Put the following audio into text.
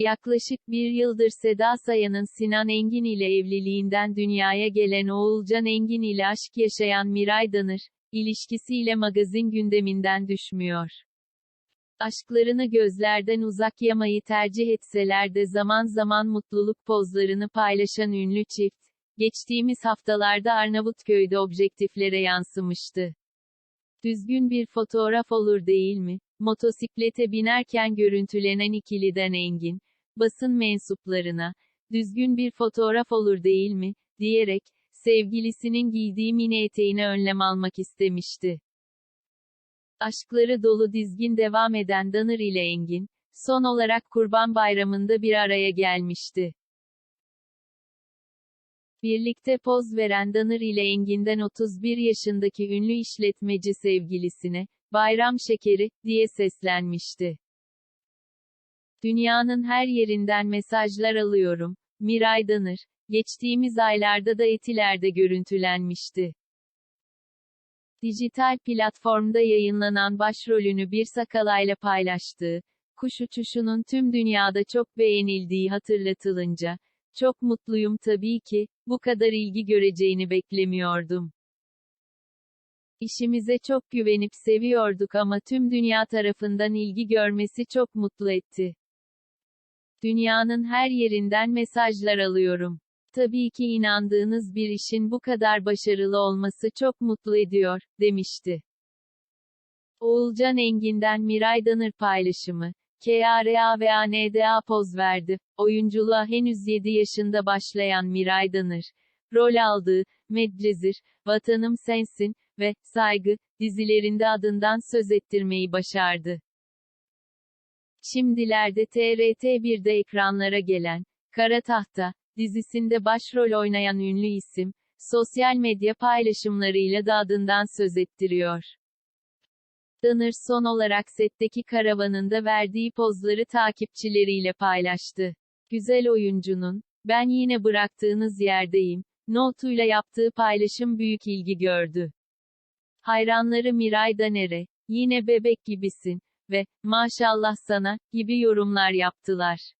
Yaklaşık bir yıldır Seda Sayan'ın Sinan Engin ile evliliğinden dünyaya gelen Oğulcan Engin ile aşk yaşayan Miray Danır, ilişkisiyle magazin gündeminden düşmüyor. Aşklarını gözlerden uzak yamayı tercih etseler de zaman zaman mutluluk pozlarını paylaşan ünlü çift, geçtiğimiz haftalarda Arnavutköy'de objektiflere yansımıştı. Düzgün bir fotoğraf olur değil mi? Motosiklete binerken görüntülenen ikiliden Engin, basın mensuplarına, düzgün bir fotoğraf olur değil mi, diyerek, sevgilisinin giydiği mini eteğine önlem almak istemişti. Aşkları dolu dizgin devam eden Danır ile Engin, son olarak Kurban Bayramı'nda bir araya gelmişti. Birlikte poz veren Danır ile Engin'den 31 yaşındaki ünlü işletmeci sevgilisine, bayram şekeri, diye seslenmişti. Dünyanın her yerinden mesajlar alıyorum. Miray Danır, geçtiğimiz aylarda da Etiler'de görüntülenmişti. Dijital platformda yayınlanan başrolünü bir sakalayla paylaştığı, kuş uçuşunun tüm dünyada çok beğenildiği hatırlatılınca, çok mutluyum tabii ki, bu kadar ilgi göreceğini beklemiyordum. İşimize çok güvenip seviyorduk ama tüm dünya tarafından ilgi görmesi çok mutlu etti. Dünyanın her yerinden mesajlar alıyorum. Tabii ki inandığınız bir işin bu kadar başarılı olması çok mutlu ediyor, demişti. Oğulcan Engin'den Miray Danır paylaşımı. KRA ve ANDA poz verdi. Oyunculuğa henüz 7 yaşında başlayan Miray Danır, rol aldığı, Medcezir, Vatanım Sensin ve Saygı dizilerinde adından söz ettirmeyi başardı. Şimdilerde TRT1'de ekranlara gelen Kara Tahta dizisinde başrol oynayan ünlü isim, sosyal medya paylaşımlarıyla da adından söz ettiriyor. Danır son olarak setteki karavanında verdiği pozları takipçileriyle paylaştı. Güzel oyuncunun, ben yine bıraktığınız yerdeyim, notuyla yaptığı paylaşım büyük ilgi gördü. Hayranları Miray Daner'e, yine bebek gibisin ve maşallah sana gibi yorumlar yaptılar.